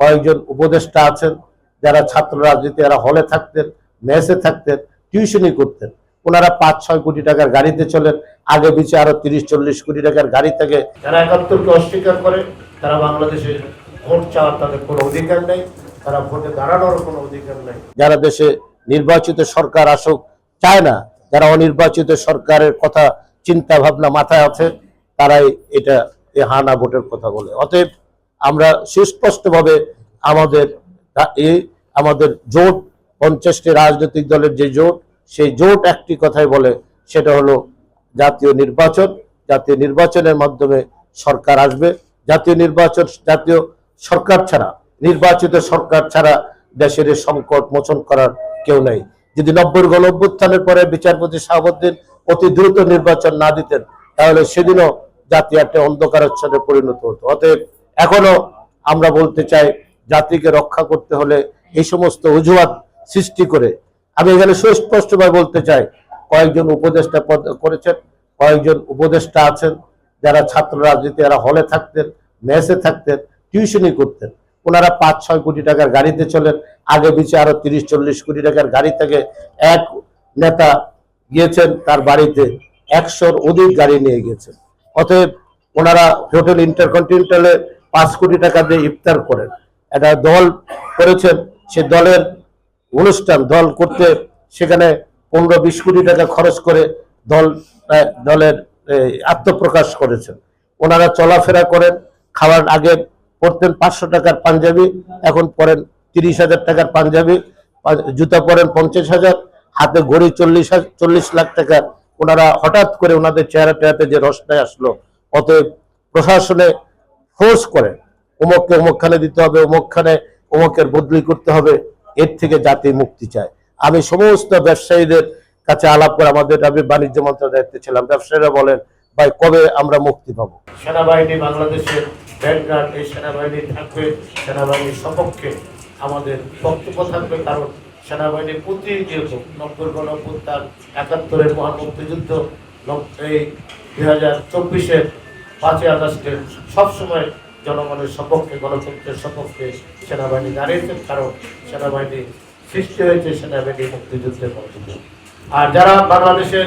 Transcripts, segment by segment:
কয়েকজন উপদেষ্টা আছেন, যারা ছাত্র রাজনীতি, এরা হলে থাকতেন, মেসে থাকতেন টিউশনি করতেন। ওনারা পাঁচ ছয় কোটি টাকার গাড়িতে চলেন, আগে পিছে আরও তিরিশ চল্লিশ কোটি টাকার গাড়ি থাকে। যারা একাত্তরকে অস্বীকার করে, তারা বাংলাদেশে ভোট চাওয়ার তাদের কোনো অধিকার নেই, তারা ভোটে দাঁড়ানোর কোনো অধিকার নেই। যারা দেশে নির্বাচিত সরকার আসুক, চায় না, যারা অনির্বাচিত সরকারের কথা চিন্তা ভাবনা মাথায় আছে, তারাই এটা হানা ভোটের কথা বলে। অতএব আমরা সুস্পষ্টভাবে আমাদের এই আমাদের জোট, পঞ্চাশটি রাজনৈতিক দলের যে জোট, সেই জোট একটি কথাই বলে, সেটা হলো জাতীয় নির্বাচন। জাতীয় নির্বাচনের মাধ্যমে সরকার আসবে। জাতীয় নির্বাচন, জাতীয় সরকার ছাড়া, নির্বাচিত সরকার ছাড়া দেশের সংকট মোচন করার কেউ নেই। যদি নব্বই গণ অভ্যুত্থানের পরে বিচারপতি শাহাবুদ্দিন অতি দ্রুত নির্বাচন না দিতেন, তাহলে সেদিনও জাতি একটা অন্ধকারাচ্ছনে পরিণত হতো। অতএব এখনও আমরা বলতে চাই, জাতিকে রক্ষা করতে হলে এই সমস্ত অজুহাত সৃষ্টি করে। আমি এখানে সুস্পষ্টভাবে বলতে চাই, কয়েকজন উপদেষ্টা পদ করেছেন, কয়েকজন উপদেষ্টা আছেন, যারা ছাত্র রাজনীতি এরা হলে থাকতেন, মেসে থাকতেন টিউশনি করতেন। ওনারা পাঁচ ছয় কোটি টাকার গাড়িতে চলেন, আগে পিছে আরও তিরিশ চল্লিশ কোটি টাকার গাড়ি থেকে এক নেতা গিয়েছেন তার বাড়িতে, একশোর অধিক গাড়ি নিয়ে গেছেন অতএব ওনারা হোটেল ইন্টারকন্টিনেন্টালে পাঁচ কোটি টাকা দিয়ে ইফতার করেন। একটা দল করেছেন, সে দলের অনুষ্ঠান, দল করতে সেখানে পনেরো বিশ কোটি টাকা খরচ করে দল দলের আত্মপ্রকাশ করেছেন। ওনারা চলাফেরা করেন, খাওয়ার আগে পরতেন পাঁচশো টাকার পাঞ্জাবি, এখন পরেন তিরিশ হাজার টাকার পাঞ্জাবি জুতা পরেন পঞ্চাশ হাজার, হাতে ঘড়ি চল্লিশ চল্লিশ লাখ টাকা। ওনারা হঠাৎ করে ওনাদের চেহারা টেহাতে যে রসটায় আসলো, অতএব প্রশাসনে ফোর্স করে অমুককে অমুকখানে দিতে হবে অমুকখানে অমুকের বদলি করতে হবে, এর থেকে জাতি মুক্তি চায়। আমি সমস্ত ব্যবসায়ীদের কাছে আলাপ করে আমাদের আমি বাণিজ্য মন্ত্রণালয়ের ছিলাম। ব্যবসায়ীরা বলেন, ভাই, কবে আমরা মুক্তি পাবো? সেনাবাহিনী বাংলাদেশের ব্যাকগ্রাউন্ড এই সেনাবাহিনী থাকবে, সেনাবাহিনীর সপক্ষে আমাদের বক্তব্য থাকবে, কারণ সেনাবাহিনী প্রতিনিয়ত নব্বই গণপুত্তার একাত্তরের মহান মুক্তিযুদ্ধ এই দুই হাজার চব্বিশের পাঁচই আগস্টের সবসময় জনগণের সপক্ষে, গণতন্ত্রের সপক্ষে সেনাবাহিনী দাঁড়িয়েছেন কারণ সেনাবাহিনী সৃষ্টি হয়েছে, সেনাবাহিনী মুক্তিযুদ্ধের মাধ্যমে আর যারা বাংলাদেশের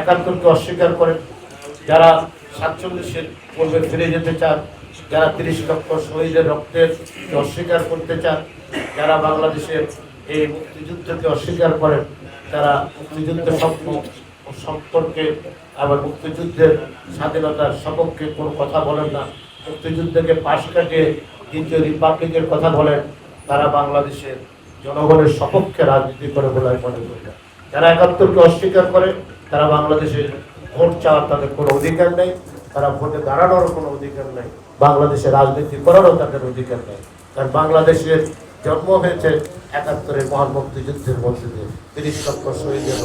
একাত্তরকে অস্বীকার করেন, যারা সাতচল্লিশের পূর্বে ফিরে যেতে চান, যারা তিরিশ লক্ষ শহীদের রক্তের অস্বীকার করতে চান, যারা বাংলাদেশের এই মুক্তিযুদ্ধকে অস্বীকার করেন, তারা মুক্তিযুদ্ধের স্বপ্ন সম্পর্কে আবার মুক্তিযুদ্ধের স্বাধীনতার সপক্ষে কোনো কথা বলেন না। মুক্তিযুদ্ধকে পাশ কাটিয়ে দ্বিতীয় রিপাবলিকের কথা বলেন, তারা বাংলাদেশের জনগণের সপক্ষে রাজনীতি করে বলে আমি মনে করি না। যারা একাত্তরকে অস্বীকার করে, তারা বাংলাদেশের ভোট চাওয়ার তাদের কোনো অধিকার নেই, তারা ভোটে দাঁড়ানোর কোনো অধিকার নেই, বাংলাদেশে রাজনীতি করারও তাদের অধিকার নেই। কারণ বাংলাদেশের জন্ম হয়েছে একাত্তরের মহান মুক্তিযুদ্ধের মধ্যে দিয়ে, তিরিশ লক্ষ শহীদের।